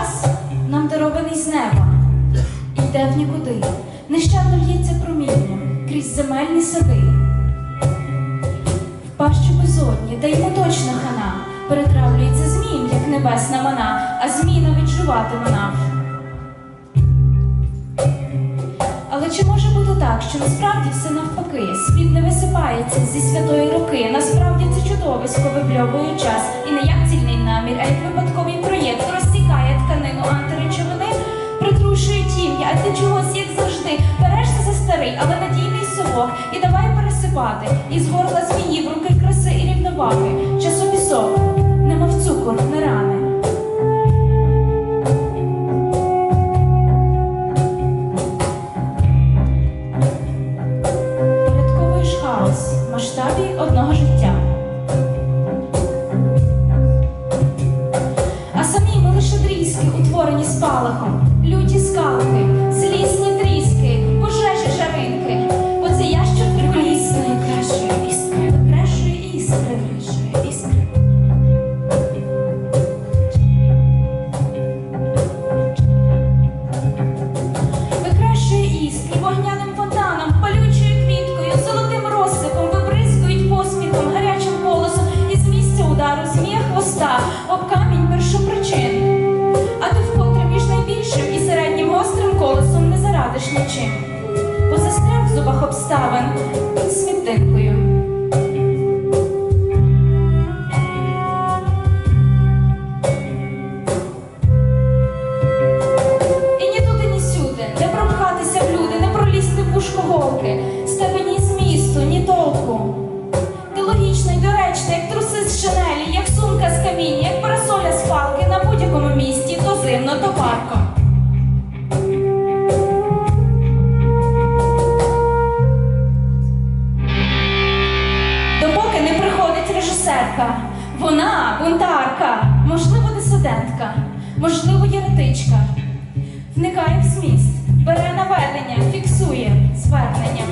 час нам дарований з неба, і йде в нікуди, нещадно л'ється проміння крізь земельні сади. В пащу безодні, де йому точно хана, перетравлюється змієм, як небесна мана, а змій навіть жувати манав. Але чи може бути так, що насправді все навпаки, світ не висипається зі святої руки? Насправді це чудовисько вибльовує час, і не як цільний намір, а як випадковий а ти чогось, як завжди, берешся за старий, але надійний совок, і давай пересипати. Із горла змії в руки краси і рівноваги, часу пісок, немов цукор, не рани. Порядковуєш хаос масштабі одного життя. А самі ми лише дрізки, утворені спалахом, люті скалки, зарадиш нічим, бо в зубах обставин світинкою. І ні туди, ні сюди, не пропхатися в люди, не пролізти в вушко голки, з тебе ні змісту, ні толку. Ти логічна й доречна, як труси з шинелі, як сумка з каміння, як парасоля з палки на будь-якому місці, то зимно, то парко. Дисидентка, можливо, єретичка. Вникає в зміст, бере наведення, фіксує звернення.